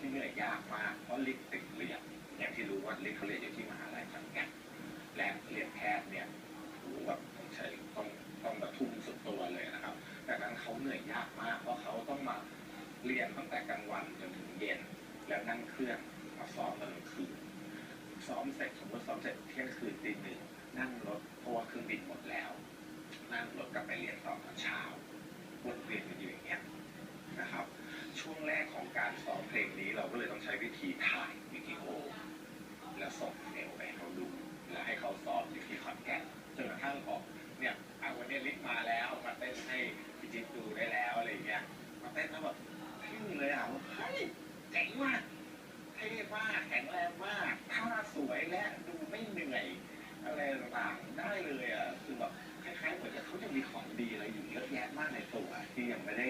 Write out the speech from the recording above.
ที่เหนื่อยยากมากเพราะลิกติดเรียนอย่างที่รู้ว่าลิกเขาเรียนอยู่ที่มหาลัยขอนแก่นและเรียนแพทย์เนี่ยโอ้โหแบบต้องใช้ต้องต้องแบบทุ่มสุดตัวเลยนะครับดังนั้นเขาเหนื่อยยากมาก เพราะเขาต้องมาเรียนตั้งแต่กลางวันจนถึงเย็น แล้วนั่งเครื่องมาซ้อมตอนกลางคืนซ้อมเสร็จสมมติซ้อมเสร็จเที่ยงคืนตีหนึ่งนั่งรถเพราะว่าเครื่องบินหมดแล้ว ช้วิธีถ่ายวิดีโอ แล้วส่งเมลไปให้เขาดู แล้วให้เขาสอบอยู่ที่ขอนแก่นจนกระทั่งบอกเนี่ยอาวันนี้ลิกมาแล้วมาเต้นให้พี่จิ๊บดูได้แล้วอะไรเงี้ยมาเต้นแล้วแบบพึ่งเลยอะว่าเฮ้ยเจ๋งมากเท่มากแข็งแรงมากท่าสวยและดูไม่เหนื่อยอะไรต่างๆได้เลยอะคือแบบคล้ายๆเหมือนจะเขาจะมีของดีอะไรอยู่เยอะแยะมากในตัวที่ยังไม่ได้